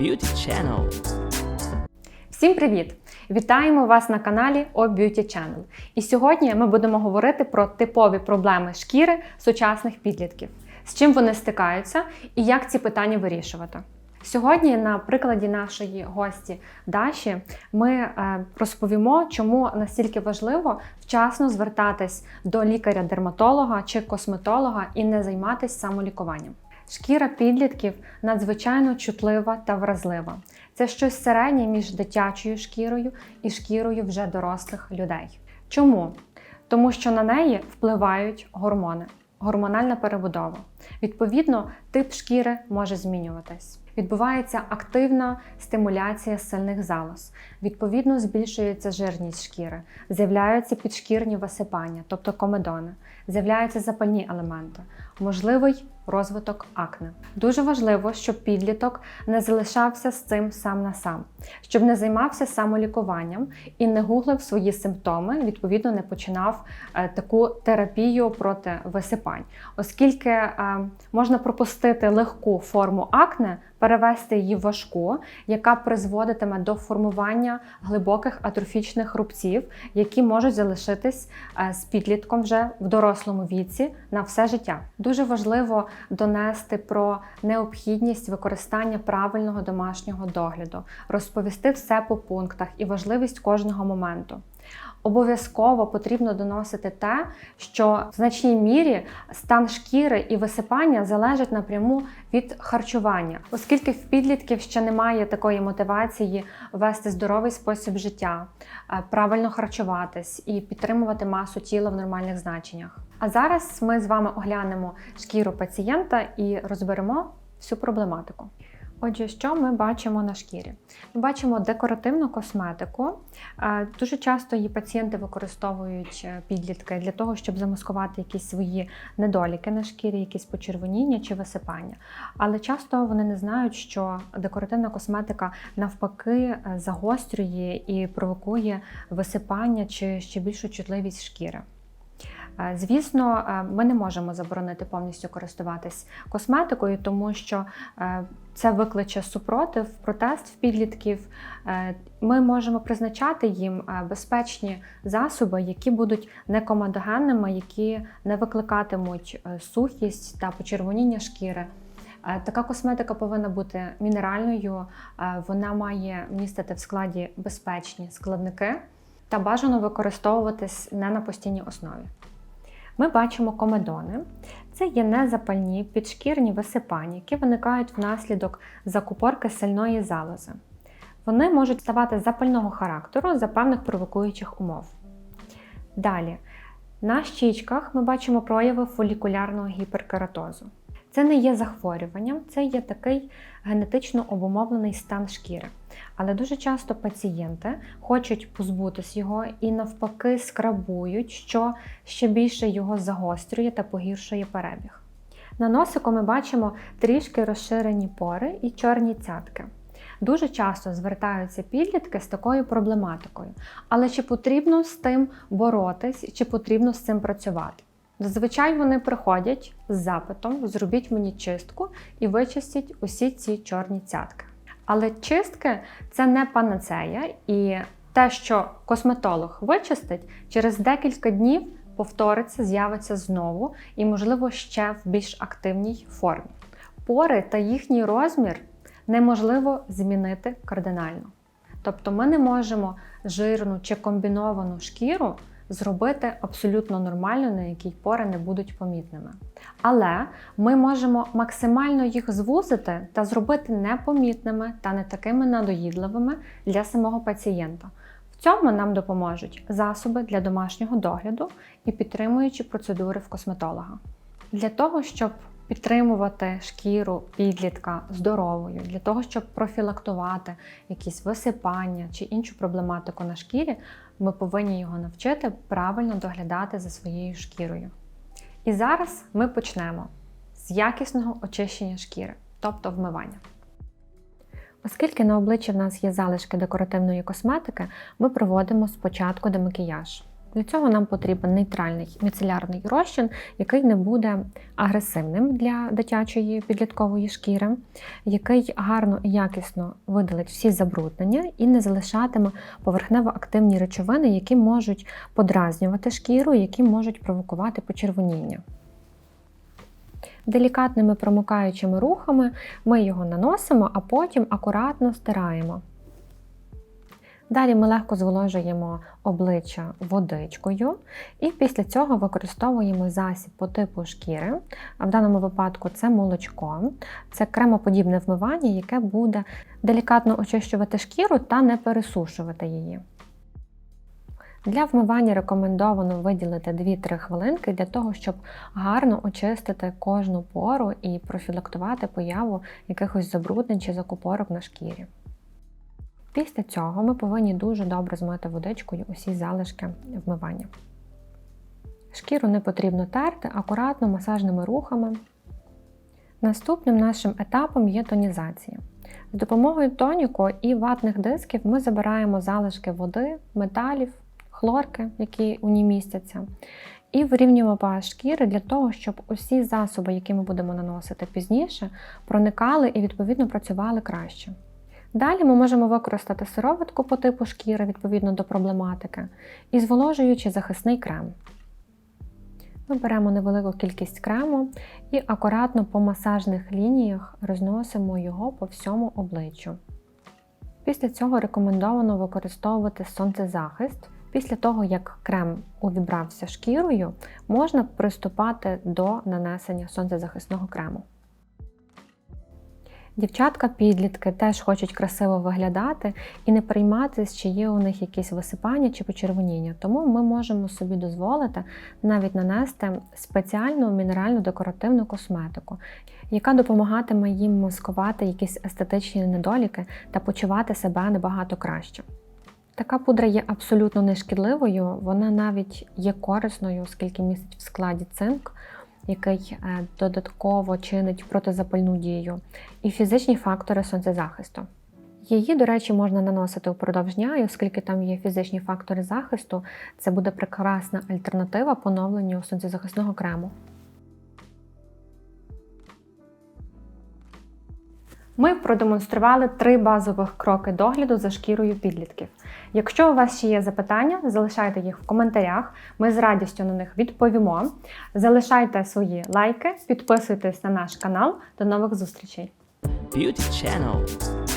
Beauty Channel. Всім привіт! Вітаємо вас на каналі O Beauty Channel. І сьогодні ми будемо говорити про типові проблеми шкіри сучасних підлітків, з чим вони стикаються і як ці питання вирішувати. Сьогодні, на прикладі нашої гості Даші, ми е, розповімо, чому настільки важливо вчасно звертатись до лікаря-дерматолога чи косметолога і не займатися самолікуванням. Шкіра підлітків надзвичайно чутлива та вразлива. Це щось середнє між дитячою шкірою і шкірою вже дорослих людей. Чому? Тому що на неї впливають гормони, гормональна перебудова. Відповідно, тип шкіри може змінюватись. Відбувається активна стимуляція сальних залоз. Відповідно, збільшується жирність шкіри, з'являються підшкірні висипання, тобто комедони, з'являються запальні елементи, можливий розвиток акне. Дуже важливо, щоб підліток не залишався з цим сам на сам, щоб не займався самолікуванням і не гуглив свої симптоми, відповідно, не починав е, таку терапію проти висипань, оскільки е, можна пропустити легку форму акне, перевести її в важку, яка призводитиме до формування глибоких атрофічних рубців, які можуть залишитись е, з підлітком вже в дорослому віці на все життя. Дуже важливо донести про необхідність використання правильного домашнього догляду, розповісти все по пунктах і важливість кожного моменту. Обов'язково потрібно доносити те, що в значній мірі стан шкіри і висипання залежать напряму від харчування, оскільки в підлітків ще немає такої мотивації вести здоровий спосіб життя, е, правильно харчуватись і підтримувати масу тіла в нормальних значеннях. А зараз ми з вами оглянемо шкіру пацієнта і розберемо всю проблематику. Отже, що ми бачимо на шкірі? Ми бачимо декоративну косметику. Е, Дуже часто її пацієнти використовують е, підлітки для того, щоб замаскувати якісь свої недоліки на шкірі, якісь почервоніння чи висипання. Але часто вони не знають, що декоративна косметика навпаки е, загострює і провокує висипання чи ще більшу чутливість шкіри. Звісно, ми не можемо заборонити повністю користуватись косметикою, тому що е, це викличе супротив, протест в підлітків. Е, Ми можемо призначати їм е, безпечні засоби, які будуть некомедогенними, які не викликатимуть сухість та почервоніння шкіри. Така косметика повинна бути мінеральною, вона має містити в складі безпечні складники та бажано використовуватись не на постійній основі. Ми бачимо комедони. Це є незапальні підшкірні висипання, які виникають внаслідок закупорки сильної залози. Вони можуть ставати запального характеру за певних провокуючих умов. Далі, на щічках ми бачимо прояви фолікулярного гіперкератозу. Це не є захворюванням, це є такий генетично обумовлений стан шкіри. Але дуже часто пацієнти хочуть позбутись його і навпаки скрабують, що ще більше його загострює та погіршує перебіг. На носику ми бачимо трішки розширені пори і чорні цятки. Дуже часто звертаються підлітки з такою проблематикою. Але чи потрібно з тим боротись, чи потрібно з цим працювати? Зазвичай вони приходять з запитом: зробіть мені чистку і вичистіть усі ці чорні цятки. Але чистки це не панацея, і те, що косметолог вичистить, через декілька днів повториться, з'явиться знову і, можливо, ще в більш активній формі. Пори та їхній розмір неможливо змінити кардинально. Тобто ми не можемо жирну чи комбіновану шкіру зробити абсолютно нормально, на якій пори не будуть помітними. Але ми можемо максимально їх звузити та зробити непомітними та не такими надоїдливими для самого пацієнта. В цьому нам допоможуть засоби для домашнього догляду і підтримуючі процедури в косметолога. Для того, щоб підтримувати шкіру підлітка здоровою, для того, щоб профілактувати якісь висипання чи іншу проблематику на шкірі, ми повинні його навчити правильно доглядати за своєю шкірою. І зараз ми почнемо з якісного очищення шкіри, тобто вмивання. Оскільки на обличчі в нас є залишки декоративної косметики, ми проводимо спочатку демакіяж. Для цього нам потрібен нейтральний міцелярний розчин, який не буде агресивним для дитячої підліткової шкіри, який гарно і якісно видалить всі забруднення і не залишатиме поверхнево-активні речовини, які можуть подразнювати шкіру, які можуть провокувати почервоніння. Делікатними промокаючими рухами ми його наносимо, а потім акуратно стираємо. Далі ми легко зволожуємо обличчя водичкою, і після цього використовуємо засіб по типу шкіри. В даному випадку це молочко, це кремоподібне вмивання, яке буде делікатно очищувати шкіру та не пересушувати її. Для вмивання рекомендовано виділити 2-3 хвилинки для того, щоб гарно очистити кожну пору і профілактувати появу якихось забруднень чи закупорок на шкірі. Після цього ми повинні дуже добре змити водичкою усі залишки вмивання. Шкіру не потрібно терти акуратно масажними рухами. Наступним нашим етапом є тонізація. З допомогою тоніку і ватних дисків ми забираємо залишки води, металів, хлорки, які у ній містяться, і вирівнюємо pH шкіри для того, щоб усі засоби, які ми будемо наносити пізніше, проникали і відповідно працювали краще. Далі ми можемо використати сироватку по типу шкіри відповідно до проблематики і зволожуючи захисний крем. Ми беремо невелику кількість крему і акуратно по масажних лініях розносимо його по всьому обличчю. Після цього рекомендовано використовувати сонцезахист. Після того, як крем увібрався шкірою, можна приступати до нанесення сонцезахисного крему. Дівчатка-підлітки теж хочуть красиво виглядати і не прийматись, чи є у них якісь висипання чи почервоніння. Тому ми можемо собі дозволити навіть нанести спеціальну мінеральну декоративну косметику, яка допомагатиме їм маскувати якісь естетичні недоліки та почувати себе набагато краще. Така пудра є абсолютно нешкідливою, вона навіть є корисною, оскільки містить в складі цинк який е, додатково чинить протизапальну дію, і фізичні фактори сонцезахисту. Її, до речі, можна наносити упродовж дня, і оскільки там є фізичні фактори захисту, це буде прекрасна альтернатива поновленню сонцезахисного крему. Ми продемонстрували три базових кроки догляду за шкірою підлітків. Якщо у вас ще є запитання, залишайте їх в коментарях. Ми з радістю на них відповімо. Залишайте свої лайки, підписуйтесь на наш канал. До нових зустрічей! Beauty Channel